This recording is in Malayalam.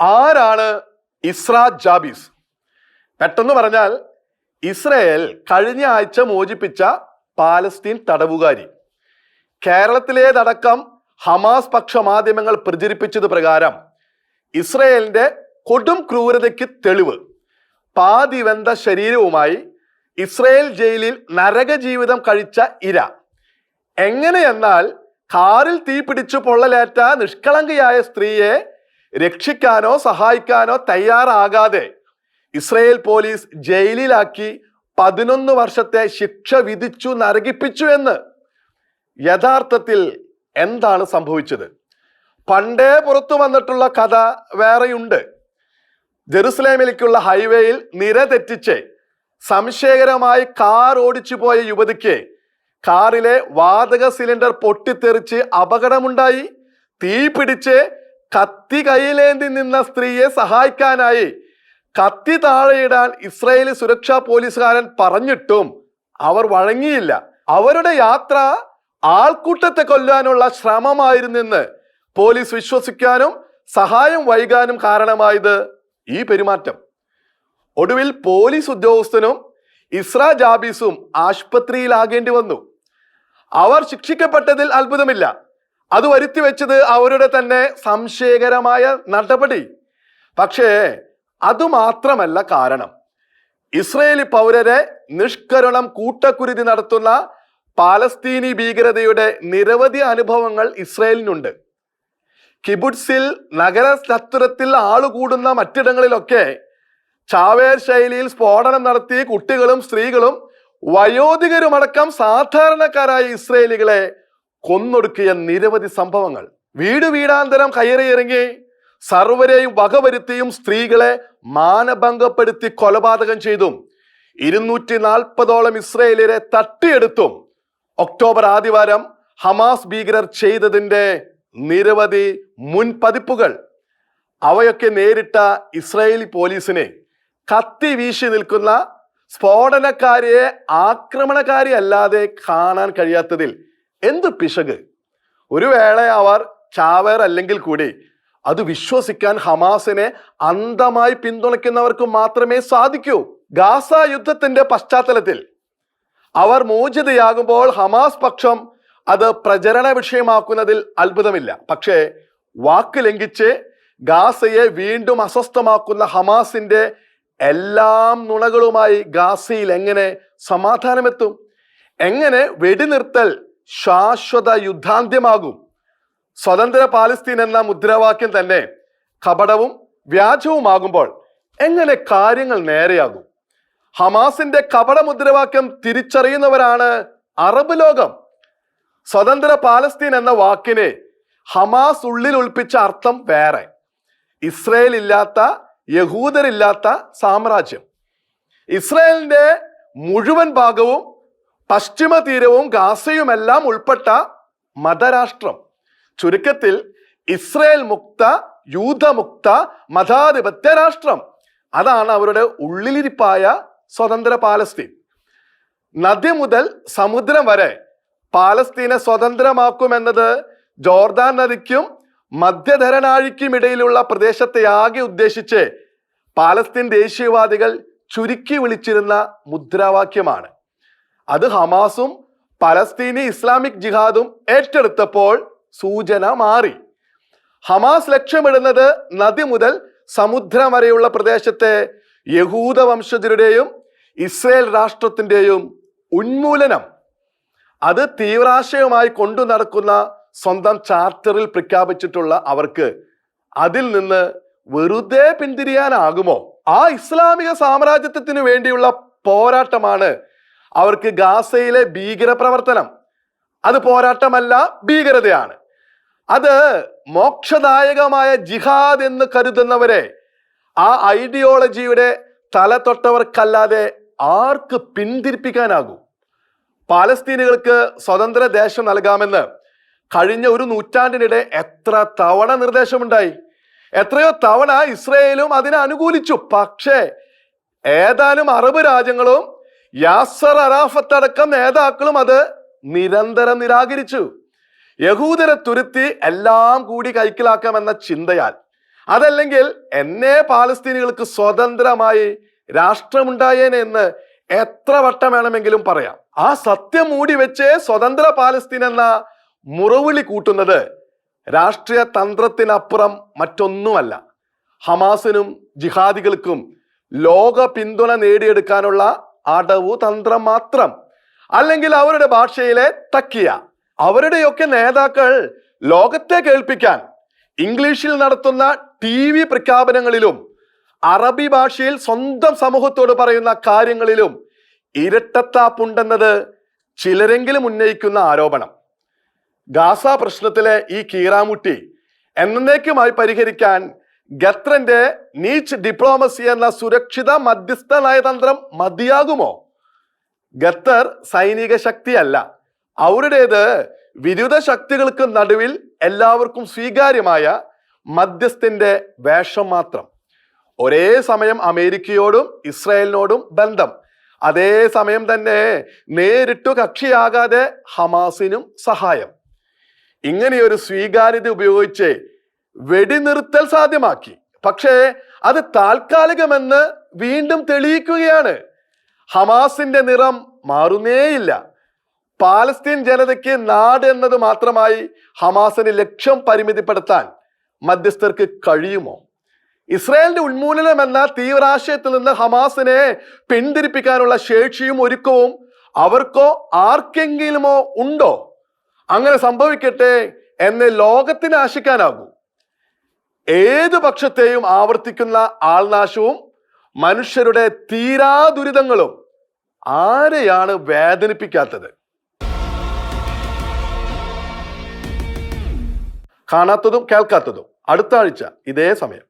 ആരാണ് ഇസ്ര ജാബീസ്? പെട്ടെന്ന് പറഞ്ഞാൽ ഇസ്രയേൽ കഴിഞ്ഞ ആഴ്ച മോചിപ്പിച്ച പാലസ്തീൻ തടവുകാരി. കേരളത്തിലേതടക്കം ഹമാസ് പക്ഷ മാധ്യമങ്ങൾ പ്രചരിപ്പിച്ചത് പ്രകാരം ഇസ്രയേലിന്റെ കൊടും ക്രൂരതയ്ക്ക് തെളിവ്. പാതി വെന്ത ശരീരവുമായി ഇസ്രയേൽ ജയിലിൽ നരക ജീവിതം കഴിച്ച ഇര. എങ്ങനെയെന്നാൽ കാറിൽ തീ പിടിച്ചു പൊള്ളലേറ്റ നിഷ്കളങ്കയായ സ്ത്രീയെ രക്ഷിക്കാനോ സഹായിക്കാനോ തയ്യാറാകാതെ ഇസ്രയേൽ പോലീസ് ജയിലിലാക്കി പതിനൊന്ന് വർഷത്തെ ശിക്ഷ വിധിച്ചു നരകിപ്പിച്ചു എന്ന് യഥാർത്ഥത്തിൽ എന്താണ് സംഭവിച്ചത്? പണ്ടേ പുറത്തു വന്നിട്ടുള്ള കഥ വേറെയുണ്ട്. ജെറുസലേമിലേക്കുള്ള ഹൈവേയിൽ നിര തെറ്റിച്ച് സംശയകരമായി കാർ ഓടിച്ചു പോയ യുവതിക്ക് കാറിലെ വാതക സിലിണ്ടർ പൊട്ടിത്തെറിച്ച് അപകടമുണ്ടായി. തീ പിടിച്ച് കത്തി കയ്യിലേന്തി നിന്ന സ്ത്രീയെ സഹായിക്കാനായി കത്തി താഴെയിടാൻ ഇസ്രയേലി സുരക്ഷാ പോലീസുകാരൻ പറഞ്ഞിട്ടും അവർ വഴങ്ങിയില്ല. അവരുടെ യാത്ര ആൾക്കൂട്ടത്തെ കൊല്ലാനുള്ള ശ്രമമായിരുന്നെന്ന് പോലീസ് വിശ്വസിക്കാനും സഹായം വൈകാനും കാരണമായത് ഈ പെരുമാറ്റം. ഒടുവിൽ പോലീസ് ഉദ്യോഗസ്ഥനും ഇസ്ര ജാബീസും ആശുപത്രിയിലാകേണ്ടി വന്നു. അവർ ശിക്ഷിക്കപ്പെട്ടതിൽ അത്ഭുതമില്ല. അത് വരുത്തി വെച്ചത് അവരുടെ തന്നെ സംശയകരമായ നടപടി. പക്ഷേ അതുമാത്രമല്ല കാരണം. ഇസ്രയേലി പൗരരെ നിഷ്കരണം കൂട്ടക്കുരുതി നടത്തുന്ന പാലസ്തീനി ഭീകരതയുടെ നിരവധി അനുഭവങ്ങൾ ഇസ്രയേലിനുണ്ട്. കിബുട്സിൽ നഗര ചത്തുരത്തിൽ ആളുകൂടുന്ന മറ്റിടങ്ങളിലൊക്കെ ചാവേർ ശൈലിയിൽ സ്ഫോടനം നടത്തി കുട്ടികളും സ്ത്രീകളും വയോധികരുമടക്കം സാധാരണക്കാരായ ഇസ്രയേലികളെ കൊന്നൊടുക്കിയ നിരവധി സംഭവങ്ങൾ. വീട് വീടാന്തരം കയറിയിറങ്ങി സർവരെയും വകവരുത്തിയും സ്ത്രീകളെ മാനഭംഗപ്പെടുത്തി കൊലപാതകം ചെയ്തും ഇരുന്നൂറ്റി നാൽപ്പതോളം ഇസ്രയേലിയരെ തട്ടിയെടുത്തും ഒക്ടോബർ ആദിവാരം ഹമാസ് ഭീകരർ ചെയ്തതിന്റെ നിരവധി മുൻപതിപ്പുകൾ. അവയൊക്കെ നേരിട്ട ഇസ്രായേലി പോലീസിനെ കത്തി വീശി നിൽക്കുന്ന സ്ഫോടനക്കാരിയെ ആക്രമണകാരി അല്ലാതെ കാണാൻ കഴിയാത്തതിൽ എന്ത് പിശക്? ഒരു വേള അവർ ചാവേർ അല്ലെങ്കിൽ കൂടി അത് വിശ്വസിക്കാൻ ഹമാസിനെ അന്ധമായി പിന്തുണയ്ക്കുന്നവർക്ക് മാത്രമേ സാധിക്കൂ. ഗാസ യുദ്ധത്തിന്റെ പശ്ചാത്തലത്തിൽ അവർ മോചിതയാകുമ്പോൾ ഹമാസ് പക്ഷം അത് പ്രചരണ വിഷയമാക്കുന്നതിൽ അത്ഭുതമില്ല. പക്ഷേ വാക്ക് ലംഘിച്ച് ഗാസയെ വീണ്ടും അസ്വസ്ഥമാക്കുന്ന ഹമാസിന്റെ എല്ലാം നുണകളുമായി ഗാസയിൽ എങ്ങനെ സമാധാനമെത്തും? എങ്ങനെ വെടിനിർത്തൽ ശാശ്വത യുദ്ധാന്ത്യമാകും. സ്വതന്ത്ര പാലസ്തീൻ എന്ന മുദ്രാവാക്യം തന്നെ കപടവും വ്യാജവുമാകുമ്പോൾ എങ്ങനെ കാര്യങ്ങൾ നേരെയാകും? ഹമാസിന്റെ കപട മുദ്രാവാക്യം തിരിച്ചറിയുന്നവരാണ് അറബ് ലോകം. സ്വതന്ത്ര പാലസ്തീൻ എന്ന വാക്കിനെ ഹമാസ് ഉള്ളിൽ ഒളിപ്പിച്ച അർത്ഥം വേറെ. ഇസ്രയേൽ ഇല്ലാത്ത യഹൂദരില്ലാത്ത സാമ്രാജ്യം. ഇസ്രയേലിന്റെ മുഴുവൻ ഭാഗവും പശ്ചിമ തീരവും ഗാസയുമെല്ലാം ഉൾപ്പെട്ട മതരാഷ്ട്രം. ചുരുക്കത്തിൽ ഇസ്രയേൽ മുക്ത യൂതമുക്ത മതാധിപത്യ രാഷ്ട്രം. അതാണ് അവരുടെ ഉള്ളിലിരിപ്പായ സ്വതന്ത്ര പാലസ്തീൻ. നദി മുതൽ സമുദ്രം വരെ പാലസ്തീനെ സ്വതന്ത്രമാക്കുമെന്നത് ജോർദാൻ നദിക്കും മധ്യധരനാഴിക്കും ഇടയിലുള്ള പ്രദേശത്തെ ആകെ ഉദ്ദേശിച്ച് പാലസ്തീൻ ദേശീയവാദികൾ ചുരുക്കി വിളിച്ചിരുന്ന മുദ്രാവാക്യമാണ്. അത് ഹമാസും പലസ്തീനി ഇസ്ലാമിക് ജിഹാദും ഏറ്റെടുത്തപ്പോൾ സൂചന മാറി. ഹമാസ് ലക്ഷ്യമിടുന്നത് നദി മുതൽ സമുദ്രം വരെയുള്ള പ്രദേശത്തെ യഹൂദ വംശജരുടെയും ഇസ്രയേൽ രാഷ്ട്രത്തിന്റെയും ഉന്മൂലനം. അത് തീവ്രാശയമായി കൊണ്ടു നടക്കുന്ന സ്വന്തം ചാർട്ടറിൽ പ്രഖ്യാപിച്ചിട്ടുള്ള അവർക്ക് അതിൽ നിന്ന് വെറുതെ പിന്തിരിയാനാകുമോ? ആ ഇസ്ലാമിക സാമ്രാജ്യത്വത്തിന് വേണ്ടിയുള്ള പോരാട്ടമാണ് അവർക്ക് ഗാസയിലെ ഭീകര പ്രവർത്തനം അത് പോരാട്ടമല്ല ഭീകരതയാണ്. അത് മോക്ഷദായകമായ ജിഹാദ് എന്ന് കരുതുന്നവരെ ആ ഐഡിയോളജിയുടെ തല തൊട്ടവർക്കല്ലാതെ ആർക്ക് പിന്തിരിപ്പിക്കാനാകൂ? പാലസ്തീനുകൾക്ക് സ്വതന്ത്ര ദേശം നൽകാമെന്ന് കഴിഞ്ഞ ഒരു നൂറ്റാണ്ടിനിടെ എത്ര തവണ നിർദ്ദേശമുണ്ടായി? എത്രയോ തവണ ഇസ്രയേലും അതിനെ അനുകൂലിച്ചു. പക്ഷേ ഏതാനും അറബ് രാജ്യങ്ങളും യാസർ അറാഫത്ത് അടക്കം നേതാക്കളും അത് നിരന്തരം നിരാകരിച്ചു. യഹൂദരെ തുരുത്തി എല്ലാം കൂടി കൈക്കലാക്കാമെന്ന ചിന്തയാൽ. അതല്ലെങ്കിൽ എന്നെ പാലസ്തീനികൾക്ക് സ്വതന്ത്രമായി രാഷ്ട്രമുണ്ടായേനെ എന്ന് എത്ര വട്ടം വേണമെങ്കിലും പറയാം. ആ സത്യം മൂടി വെച്ച് സ്വതന്ത്ര പാലസ്തീൻ എന്ന മുറവിളി കൂട്ടുന്നത് രാഷ്ട്രീയ തന്ത്രത്തിനപ്പുറം മറ്റൊന്നുമല്ല. ഹമാസിനും ജിഹാദികൾക്കും ലോക പിന്തുണ നേടിയെടുക്കാനുള്ള അടവു തന്ത്രം മാത്രം. അല്ലെങ്കിൽ അവരുടെ ഭാഷയിലെ തക്കിയ. അവരുടെയൊക്കെ നേതാക്കൾ ലോകത്തെ കേൾപ്പിക്കാൻ. ഇംഗ്ലീഷിൽ നടത്തുന്ന ടി വി പ്രഖ്യാപനങ്ങളിലും അറബി ഭാഷയിൽ സ്വന്തം സമൂഹത്തോട് പറയുന്ന കാര്യങ്ങളിലും ഇരട്ടത്താപ്പുണ്ടെന്നത് ചിലരെങ്കിലും ഉന്നയിക്കുന്ന ആരോപണം. ഗാസ പ്രശ്നത്തിലെ ഈ കീറാമുട്ടി എന്നേക്കുമായി പരിഹരിക്കാൻ ഖത്തറിന്റെ നീച്ച് ഡിപ്ലോമസി എന്ന സുരക്ഷിത മധ്യസ്ഥ നയതന്ത്രം മതിയാകുമോ? ഖത്തർ സൈനിക ശക്തിയല്ല. അവരുടേത് വിരുദ്ധ ശക്തികൾക്ക് നടുവിൽ എല്ലാവർക്കും സ്വീകാര്യമായ മധ്യസ്ഥന്റെ വേഷം മാത്രം. ഒരേ സമയം അമേരിക്കയോടും ഇസ്രായേലിനോടും ബന്ധം. അതേ സമയം തന്നെ നേരിട്ടു കക്ഷിയാകാതെ ഹമാസിനും സഹായം. ഇങ്ങനെയൊരു സ്വീകാര്യത ഉപയോഗിച്ച് വെടിനിർത്തൽ സാധ്യമാക്കി. പക്ഷേ അത് താൽക്കാലികമെന്ന് വീണ്ടും തെളിയിക്കുകയാണ്. ഹമാസിന്റെ നിറം മാറുന്നേയില്ല. പാലസ്തീൻ ജനതയ്ക്ക് നാട് എന്നത് മാത്രമായി ഹമാസിന് ലക്ഷ്യം പരിമിതിപ്പെടുത്താൻ മധ്യസ്ഥർക്ക് കഴിയുമോ? ഇസ്രായേലിന്റെ ഉന്മൂലനം എന്ന തീവ്രാശയത്തിൽ നിന്ന് ഹമാസിനെ പിന്തിരിപ്പിക്കാനുള്ള ശേഷിയും ഒരുക്കവും അവർക്കോ ആർക്കെങ്കിലുമോ ഉണ്ടോ? അങ്ങനെ സംഭവിക്കട്ടെ എന്ന് ലോകത്തിന് ആശിക്കാനാകൂ. ഏത് പക്ഷത്തെയും ആവർത്തിക്കുന്ന ആൾനാശവും മനുഷ്യരുടെ തീരാ ദുരിതങ്ങളും ആരെയാണ് വേദനിപ്പിക്കാത്തത്? കാണാത്തതും കേൾക്കാത്തതും. അടുത്ത ആഴ്ച ഇതേ സമയം.